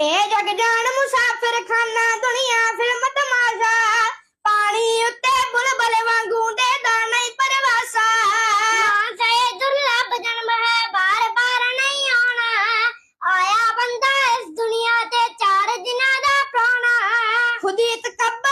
ਇਹ ਜਗ ਜਾਣ ਮੁਸਾਫਿਰ ਖਾਨਾ ਦੁਨੀਆ ਫਿਲਮ ਤਮਾਸ਼ਾ। ਪਾਣੀ ਉੱਤੇ ਬੁਲਬਲ ਵਾਂਗੂ ਦੇ ਦਾਣੇ ਪਰਵਾਸਾ। ਮਾਨਸਾ ਇਹ ਦੁਰਲਭ ਜਨਮ ਹੈ, ਬਾਰ ਬਾਰ ਨਹੀਂ ਆਉਣਾ। ਆਇਆ ਬੰਦਾ ਇਸ ਦੁਨੀਆ ਤੇ ਚਾਰ ਦਿਨਾਂ ਦਾ ਪ੍ਰਾਣਾ ਖੁਦੀ ਤਕੱਬ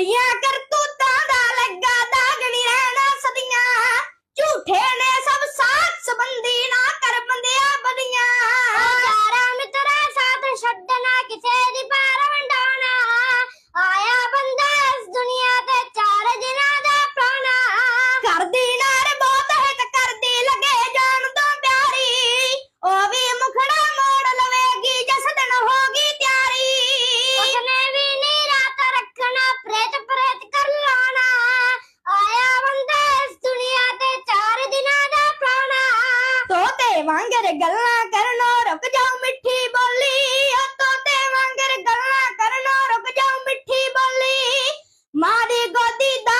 ਤੇਰੀਆਂ ਕਰਤੂਤਾਂ ਦਾ ਲੱਗਾ ਦਾਗ ਨਹੀਂ ਰਹਿਣਾ ਸਦੀਆਂ। ਝੂਠੇ ਨੇ ਸਭ ਸਾਥ ਸੰਬੰਧੀ ਨਾ ਕਰ ਬੰਦਿਆ ਬਦੀਆਂ। ਹਜ਼ਾਰਾਂ ਮਿੱਤਰਾਂ ਸਾਥ ਛੱਡਣਾ ਕਿਸੇ ਦੀ ਪਾਰ ਵੰਡਾਉਣਾ। ਆਇਆ ਬੰਦਾ ਇਸ ਦੁਨੀਆ ਤੇ ਚਾਰ ਦਿਨਾਂ ਦਾ ਪ੍ਰਾਣਾ ਕਰਦੀ ਨਾ ਤੋਤੇ ਵਾਂਗਰ ਗੱਲਾਂ ਕਰਨੋਂ ਰੁਕ ਜਾਓ ਮਿੱਠੀ ਬੋਲੀ। ਓ ਤੋਤੇ ਵਾਂਗਰ ਗੱਲਾਂ ਕਰਨੋਂ ਰੁਕ ਜਾਓ ਮਿੱਠੀ ਬੋਲੀ। ਮਾਰੀ ਗੋਦੀ ਦਾ